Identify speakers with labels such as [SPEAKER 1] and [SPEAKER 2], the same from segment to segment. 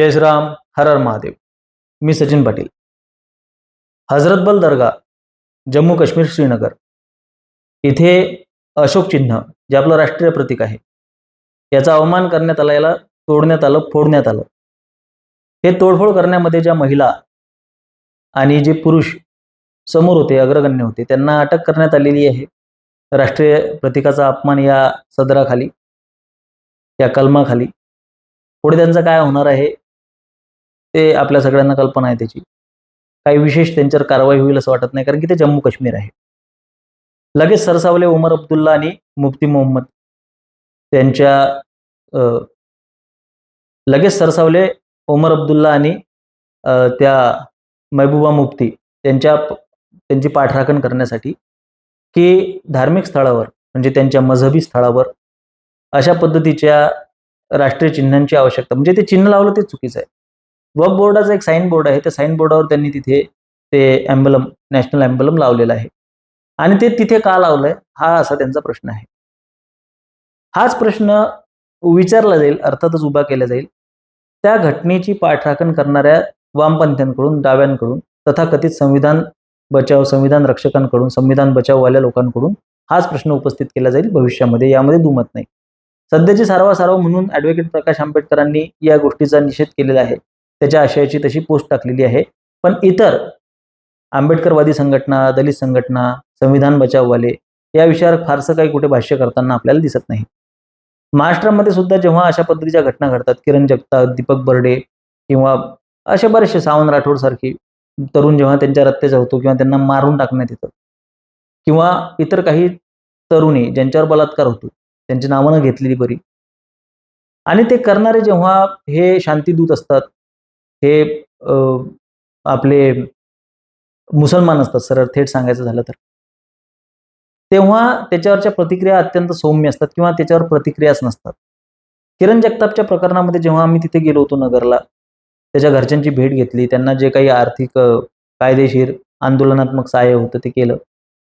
[SPEAKER 1] जय श्रीराम हर हर महादेव. मी सचिन पाटील. हजरतबल दर्गा जम्मू काश्मीर श्रीनगर. इथे अशोक चिन्ह जे आपलं राष्ट्रीय प्रतीक आहे. याचा अवमान करण्यात आला याला तोडण्यात आलं फोडण्यात आलं. हे तोडफोड करण्यामध्ये ज्या महिला आणि जे पुरुष समोर होते अग्रगण्य होते त्यांना अटक करण्यात आलेली आहे. राष्ट्रीय प्रतीकाचा अपमान या सदराखाली या कलमाखाली. पुढे त्यांचं काय होणार आहे ते आपल्या सगळ्यांना कल्पना आहे त्याची. काही विशेष त्यांच्यावर कारवाई होईल असं वाटत नाही कारण की ते जम्मू काश्मीर आहे. लगेच सरसावले उमर अब्दुल्ला आणि मुफ्ती मोहम्मद त्यांच्या लगेच सरसावले उमर अब्दुल्ला आणि त्या महबूबा मुफ्ती त्यांच्या त्यांची पाठराखण करण्यासाठी की धार्मिक स्थळावर म्हणजे त्यांच्या मजहबी स्थळावर अशा पद्धतीच्या राष्ट्रीय चिन्हांची आवश्यकता म्हणजे ते चिन्ह लावलं ते चुकीचं आहे. वक बोर्डाचा एक साईन बोर्ड आहे. त्या साईन बोर्डावर त्यांनी तिथे ते अँबलम नॅशनल अँबलम लावलेलं आहे. आणि ते तिथे का लावलंय? हा असा त्यांचा प्रश्न आहे. हाच प्रश्न विचारला जाईल अर्थातच उभा केला जाईल. त्या घटनेची पाठराखण करणाऱ्या वामपंथ्यांकडून डाव्यांकडून तथाकथित संविधान बचाव संविधान रक्षकांकडून संविधान बचाववाल्या लोकांकडून हाच प्रश्न उपस्थित केला जाईल भविष्यामध्ये. यामध्ये दुमत नाही. सध्याची सारवासारव म्हणून ॲडव्होकेट प्रकाश आंबेडकरांनी या गोष्टीचा निषेध केलेला आहे. त्याच्या आशयाची तशी पोस्ट टाकलेली आहे. पण इतर आंबेडकरवादी संघटना दलित संघटना संविधान बचाववाले या विषयावर फारसं काही कुठे भाष्य करताना आपल्याला दिसत नाही. महाराष्ट्रामध्ये सुद्धा जेव्हा अशा पद्धतीच्या घटना घडतात किरण जगताप दीपक बर्डे किंवा असे बरेचसे सावंत राठोड सारखी तरुण जेव्हा त्यांच्या रत्तेचा होतो किंवा त्यांना मारून टाकण्यात येतं किंवा इतर काही तरुणी ज्यांच्यावर बलात्कार होतो त्यांची नावं न घेतलेली बरी. आणि ते करणारे जेव्हा हे शांतीदूत असतात हे आपले मुसलमान असतात सरळ थेट सांगायचं झालं तर. तेव्हा त्याच्यावरच्या प्रतिक्रिया अत्यंत सौम्य असतात किंवा त्याच्यावर प्रतिक्रियाच नसतात. किरण जगतापच्या प्रकरणामध्ये जेव्हा आम्ही तिथे गेलो होतो नगरला त्याच्या घरच्यांची भेट घेतली त्यांना जे काही आर्थिक कायदेशीर आंदोलनात्मक सहाय्य होतं ते केलं.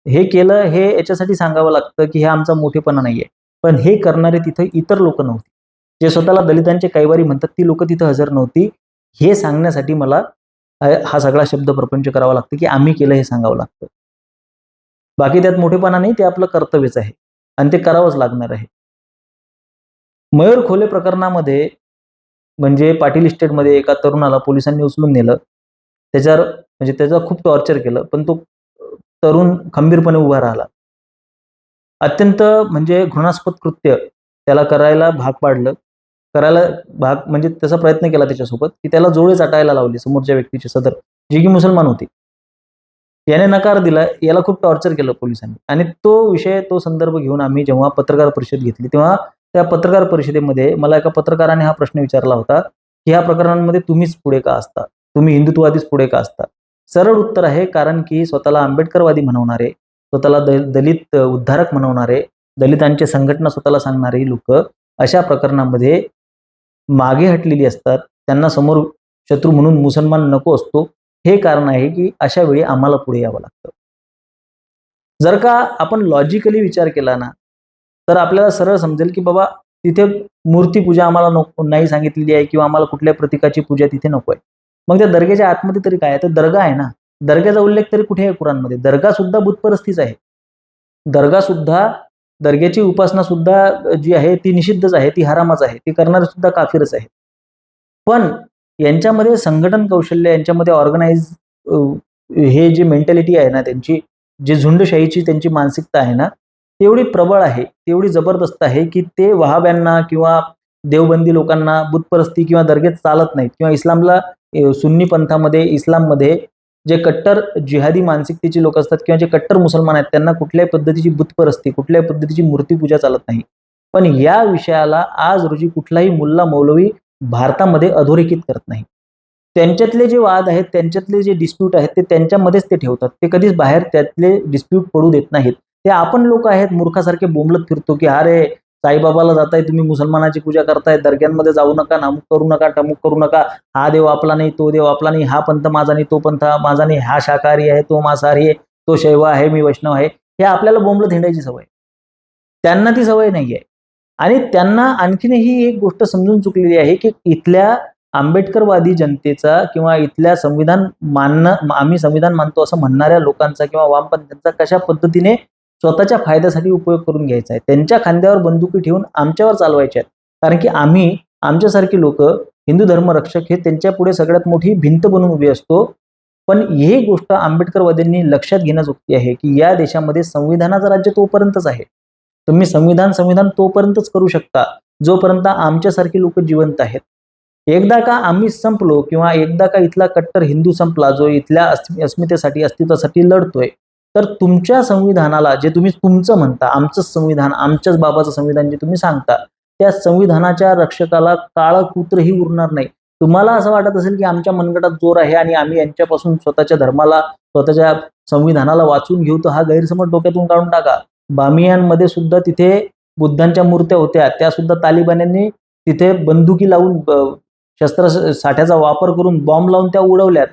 [SPEAKER 1] हे केलं हे याच्यासाठी सांगावं लागतं की हे आमचा मोठेपणा नाही आहे पण हे करणारे तिथे इतर लोक नव्हती. जे स्वतःला दलितांचे कैवारी म्हणतात ती लोक तिथं हजर नव्हती. हे सांगण्यासाठी मला हा सगळा शब्द प्रपंच करावा लागतो की आम्ही केलं हे सांगावं लागतं. बाकी त्यात मोठेपणा नाही ते आपलं कर्तव्यच आहे आणि ते करावंच लागणार आहे. मयूर खोले प्रकरणामध्ये म्हणजे पाटील इस्टेटमध्ये एका तरुणाला पोलिसांनी उचलून नेलं. त्याच्यावर म्हणजे त्याचं खूप टॉर्चर केलं पण तो तरुण खंबीरपणे उभा राहिला. अत्यंत म्हणजे घृणास्पद कृत्य त्याला करायला भाग पाडलं. करायला भाग म्हणजे त्याचा प्रयत्न केला त्याच्यासोबत की त्याला जोडे चाटायला लावली समोरच्या व्यक्तीची सदर जी की मुसलमान होती. याने नकार दिला याला खूप टॉर्चर केलं पोलिसांनी. आणि तो विषय तो संदर्भ घेऊन आम्ही जेव्हा पत्रकार परिषद घेतली तेव्हा त्या पत्रकार परिषदेमध्ये मला एका पत्रकाराने हा प्रश्न विचारला होता की ह्या प्रकरणांमध्ये तुम्हीच पुढे का असता? तुम्ही हिंदुत्ववादीच पुढे का असता? सरळ उत्तर आहे कारण की स्वतःला आंबेडकरवादी म्हणवणारे स्वतःला दलित उद्धारक म्हणवणारे दलितांचे संघटना स्वतःला सांगणारे लोक अशा प्रकरणामध्ये मागे हटलेली असतात. त्यांना समोर शत्रू म्हणून मुसलमान नको असतो. हे कारण आहे की अशा वेळी आम्हाला पुढे यावं लागतं. जर का आपण लॉजिकली विचार केला ना तर आपल्याला सरळ समजेल की बाबा तिथे मूर्तीपूजा आम्हाला नको नाही सांगितलेली आहे किंवा आम्हाला कुठल्या प्रतीकाची पूजा तिथे नको आहे. मग त्या दर्ग्याच्या आतमध्ये तरी काय आहे? तर दर्गा आहे ना. दर्ग्याचा उल्लेख तरी कुठे आहे कुराणमध्ये? दर्गा सुद्धा बुतपरस्तीच आहे. दर्गा सुद्धा दर्ग्याची उपासना सुद्धा जी आहे ती निषिद्धच आहे ती हरामच आहे ती करणारे सुद्धा काफिरच आहे. पण यांच्यामध्ये संघटन कौशल्य यांच्यामध्ये ऑर्गनाइज हे जे मेंटॅलिटी आहे ना त्यांची जे झुंडशाहीची त्यांची मानसिकता आहे ना तेवढी प्रबळ आहे तेवढी जबरदस्त आहे की ते वहाब्यांना किंवा देवबंदी लोकांना बुतपरस्ती किंवा दर्गेत चालत नाहीत. किंवा इस्लामला सुन्नी पंथामध्ये इस्लाममध्ये जे कट्टर जिहादी मानसिकतेचे लोक असतात किंवा जे कट्टर मुसलमान आहेत त्यांना कुठल्याही पद्धतीची बुतपरस्ती कुठल्याही पद्धतीची मूर्तीपूजा चालत नाही. पण या विषयाला आज रोजी कुठलाही मुल्ला मौलवी भारतामध्ये अधोरेखित करत नाही. त्यांच्यातले जे वाद आहेत त्यांच्यातले जे डिस्प्यूट आहेत ते त्यांच्यामध्येच ते ठेवतात. ते कधीच बाहेर त्यातले डिस्प्यूट पडू देत नाहीत. ते आपण लोक आहेत मूर्खासारखे बोंबलत फिरतो की अरे साईबाबाला जाताय तुम्ही मुसलमानाची पूजा करताय दर्ग्यांमध्ये जाऊ नका नामुक करू नका टमुक करू नका. हा देव आपला नाही तो देव आपला नाही हा पंथ माझा नाही तो पंथ माझा नाही हा शाकाहारी आहे तो मांसाहारी आहे तो शैव आहे मी वैष्णव आहे. हे आपल्याला बोंबलं हिंडायची सवय त्यांना ती सवय नाही आहे. आणि त्यांना आणखीनही एक गोष्ट समजून चुकलेली आहे की इथल्या आंबेडकरवादी जनतेचा किंवा इथल्या संविधान मानणं आम्ही संविधान मानतो असं म्हणणाऱ्या लोकांचा किंवा वामपंथ्यांचा कशा पद्धतीने स्वतःच्या फायद्यासाठी उपयोग करून घ्यायचा आहे. त्यांच्या खांद्यावर बंदुकी ठेवून आमच्यावर चालवायच्या आहेत. कारण की आम्ही आमच्यासारखी लोक हिंदू धर्मरक्षक हे त्यांच्या पुढे सगळ्यात मोठी भिंत बनून उभी असतो. पण ही गोष्ट आंबेडकरवाद्यांनी लक्षात घेण्याजोगती आहे की या देशामध्ये संविधानाचं राज्य तोपर्यंतच आहे. तुम्ही संविधान संविधान तोपर्यंतच करू शकता जोपर्यंत आमच्यासारखी लोक जिवंत आहेत. एकदा का आम्ही संपलो किंवा एकदा का इथला कट्टर हिंदू संपला जो इथल्या अस्मि- अस्मितेसाठी अस्तित्वासाठी लढतोय तर तुमच्या संविधानाला जे तुम्ही तुमचं म्हणता आमचंच संविधान आमच्याच बाबाचं संविधान जे तुम्ही सांगता त्या संविधानाच्या रक्षकाला काळं कुत्रही उरणार नाही. तुम्हाला असं वाटत असेल की आमच्या मनगटात जोर आहे आणि आम्ही यांच्यापासून स्वतःच्या धर्माला स्वतःच्या संविधानाला वाचून घेऊ तर हा गैरसमज डोक्यातून काढून टाका. बामियांमध्ये सुद्धा तिथे बुद्धांच्या मूर्त्या होत्या त्या सुद्धा तालिबान्यांनी तिथे बंदुकी लावून शस्त्र साठ्याचा वापर करून बॉम्ब लावून त्या उडवल्यात.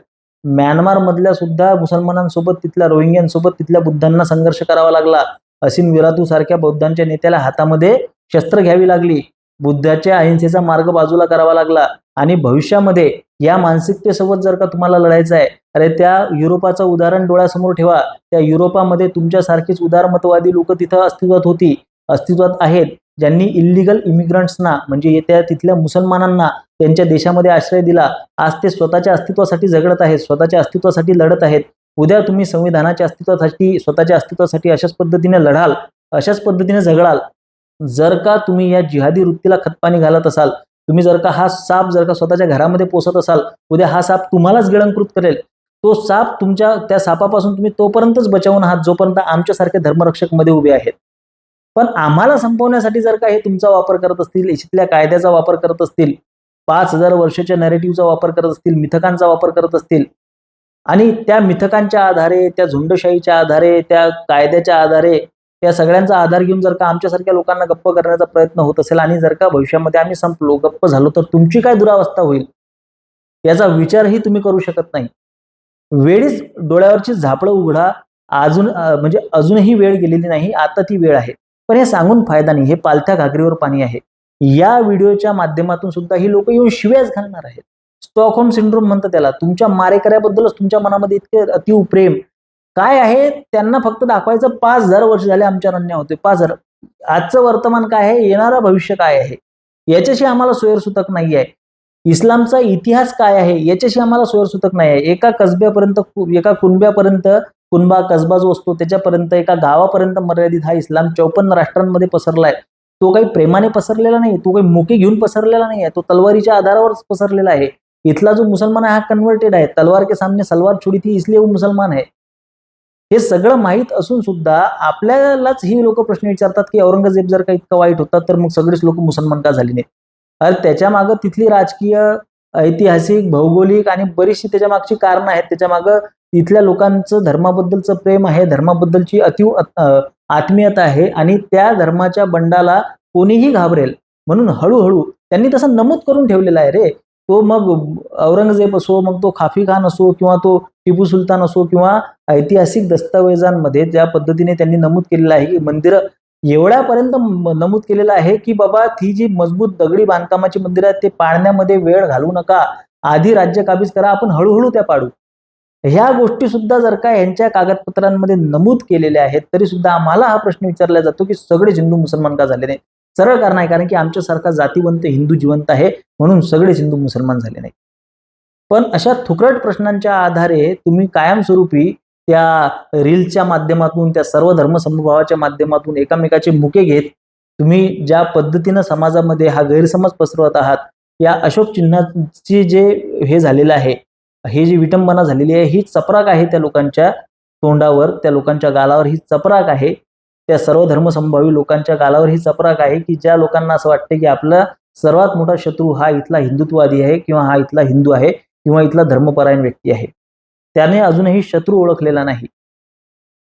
[SPEAKER 1] म्यानमार मधल्या सुद्धा मुसलमानांसोबत तिथल्या रोहिंग्यांसोबत तिथल्या बुद्धांना संघर्ष करावा लागला. असिन विरातू सारख्या बौद्धांच्या नेत्याला हातामध्ये शस्त्र घ्यावी लागली. बुद्धाच्या अहिंसेचा मार्ग बाजूला करावा लागला. आणि भविष्यामध्ये या मानसिकतेसोबत जर का तुम्हाला लढायचं आहे अरे त्या युरोपाचं उदाहरण डोळ्यासमोर ठेवा. त्या युरोपामध्ये तुमच्यासारखीच उदारमतवादी लोक तिथं अस्तित्वात होती अस्तित्वात आहेत. ज्यांनी इलिगल इमिग्रंट्सना म्हणजे येत्या तिथल्या मुसलमानांना त्यांच्या देशामध्ये आश्रय दिला आज ते स्वतःच्या अस्तित्वासाठी झगडत आहेत स्वतःच्या अस्तित्वासाठी लढत आहेत. उद्या तुम्ही संविधानाच्या अस्तित्वासाठी स्वतःच्या अस्तित्वासाठी अशाच पद्धतीने लढाल अशाच पद्धतीने झगडाल. जर का तुम्ही या जिहादी वृत्तीला खतपाणी घालत असाल तुम्ही जर का हा साप जर का स्वतःच्या घरामध्ये पोसत असाल उद्या हा साप तुम्हालाच गिळंकृत करेल. तो साप तुमच्या त्या सापापासून तुम्ही तोपर्यंतच बचावून आहात जोपर्यंत आमच्यासारखे धर्मरक्षकमध्ये उभे आहेत. पण आम्हाला संपवण्यासाठी जर का हे तुमचा वापर करत असतील इथल्या कायद्याचा वापर करत असतील पाच हजार वर्षाच्या नॅरेटिव्हचा वापर करत असतील मिथकांचा वापर करत असतील आणि त्या मिथकांच्या आधारे त्या झुंडशाहीच्या आधारे त्या कायद्याच्या आधारे त्या सगळ्यांचा आधार घेऊन जर का आमच्यासारख्या लोकांना गप्प करण्याचा प्रयत्न होत असेल आणि जर का भविष्यामध्ये आम्ही संपलो गप्प झालो तर तुमची काय दुरावस्था होईल? याचा विचारही तुम्ही करू शकत नाही. वेळीच डोळ्यावरची झापडं उघडा अजून म्हणजे अजूनही वेळ गेलेली नाही आता ती वेळ आहे. पण हे सांगून फायदा नाही. हे पालथ्या घागरीवर पाणी आहे. या व्हिडिओच्या माध्यमातून सुद्धा ही लोक येऊन शिव्याच घालणार आहेत. स्टॉकहोम सिंड्रोम म्हणतात त्याला. तुमच्या मारेकऱ्याबद्दलच तुमच्या मनामध्ये इतके अतिव प्रेम. काय आहे? त्यांना फक्त दाखवायचं पाच हजार वर्ष झाले आमच्या रण्या होते. पाच हजार. आजचं वर्तमान काय आहे? येणारं भविष्य काय आहे? याच्याशी आम्हाला सोयरसुतक नाही आहे. इस्लामचा इतिहास काय आहे? याच्याशी आम्हाला स्वयंसूतक नाही आहे. एका कसब्यापर्यंत एका कुणब्यापर्यंत कुणबा कसबा जो असतो त्याच्यापर्यंत एका गावापर्यंत मर्यादित हा इस्लाम चौपन्न राष्ट्रांमध्ये पसरलाय. तो काही प्रेमाने पसरलेला नाही तो काही मुके घेऊन पसरलेला नाही आहे तो तलवारीच्या आधारावरच पसरलेला आहे. इथला जो मुसलमान आहे हा कन्व्हर्टेड आहे. तलवार के सामने सलवार छोडी थी इसलिए वो मुसलमान आहे. हे सगळं माहीत असून सुद्धा आपल्यालाच ही लोक प्रश्न विचारतात की औरंगजेब जर का इतका वाईट होता तर मग सगळेच लोक मुसलमान का झाले नाही अरे त्याच्या मागं तिथली राजकीय ऐतिहासिक भौगोलिक आणि बरीचशी त्याच्या मागची कारणं आहेत. त्याच्या मागं तिथल्या लोकांचं धर्माबद्दलचं प्रेम आहे. धर्माबद्दलची अतिव आत्मीयता आहे आणि त्या धर्माच्या बंडाला कोणीही घाबरेल. म्हणून हळूहळू त्यांनी तसं नमूद करून ठेवलेला आहे रे. तो मग औरंगजेब असो मग तो खाफी खान असो किंवा तो टिपू सुलतान असो किंवा ऐतिहासिक दस्तावेजांमध्ये ज्या पद्धतीने त्यांनी नमूद केलेलं आहे की मंदिरं एवढ्यापर्यंत नमूद केलेलं आहे की बाबा ती जी मजबूत दगडी बांधकामाची मंदिरं आहेत ते पाळण्यामध्ये वेळ घालू नका. आधी राज्य काबीज करा आपण हळूहळू त्या पाडू. ह्या गोष्टी सुद्धा जर का यांच्या कागदपत्रांमध्ये नमूद केलेल्या आहेत तरी सुद्धा आम्हाला हा प्रश्न विचारला जातो की सगळे हिंदू मुसलमान का झाले नाही? सरळ कारण आहे कारण की आमच्यासारखा जातीवंत हिंदू जिवंत आहे म्हणून सगळेच हिंदू मुसलमान झाले नाही. पण अशा थुकरट प्रश्नांच्या आधारे तुम्ही कायमस्वरूपी त्या रीलच्या माध्यमातून त्या सर्व धर्मसमभावाच्या माध्यमातून एकामेकाचे मुके घेत तुम्ही ज्या पद्धतीनं समाजामध्ये हा गैरसमज पसरवत आहात या अशोक चिन्हाची जे हे झालेलं आहे हे जी विटंबना झालेली आहे ही चपराक आहे त्या लोकांच्या तोंडावर त्या लोकांच्या गालावर ही चपराक आहे. त्या सर्व धर्मसंभावी लोकांच्या गालावर ही चपराक आहे की ज्या लोकांना असं वाटतं की आपला सर्वात मोठा शत्रू हा इथला हिंदुत्ववादी आहे किंवा हा इथला हिंदू आहे किंवा इथला धर्मपरायण व्यक्ती आहे. त्याने अजूनही शत्रू ओळखलेला नाही.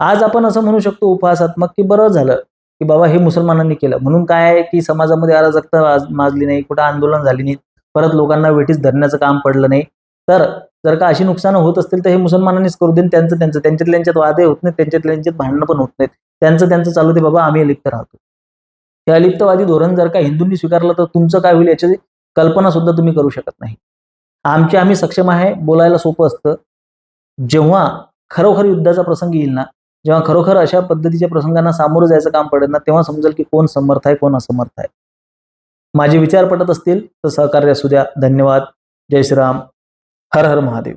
[SPEAKER 1] आज आपण असं म्हणू शकतो उपहासात्मक की बरं झालं की बाबा हे मुसलमानांनी केलं. म्हणून काय आहे की समाजामध्ये अराजकता माजली नाही कुठं आंदोलन झाली नाही परत लोकांना वेठीस धरण्याचं काम पडलं नाही. तर जर का अशी नुकसानं होत असतील तर हे मुसलमानांनीच करू देईन त्यांचं त्यांचं त्यांच्यात त्यांच्यात वादे होत नाहीत त्यांच्यात त्यांच्यात भांडणं पण होत नाहीत. त्यांचं त्यांचं चालू दे बाबा आम्ही अलिप्त राहतो. हे अलिप्तवादी धोरण जर का हिंदूंनी स्वीकारलं तर तुमचं काय होईल याची कल्पना सुद्धा तुम्ही करू शकत नाही. आमचे आम्ही सक्षम आहे बोलायला सोपं असतं. जेव्हा खरोखर युद्धाचा प्रसंग येईल ना जेव्हा खरोखर अशा पद्धतीच्या प्रसंगांना सामोरं जायचं काम पडेल ना तेव्हा समजेल की कोण समर्थ आहे कोण असमर्थ आहे. माझे विचार पटत असतील तर सहकार्य असू द्या. धन्यवाद. जय श्रीराम. हर हर महादेव.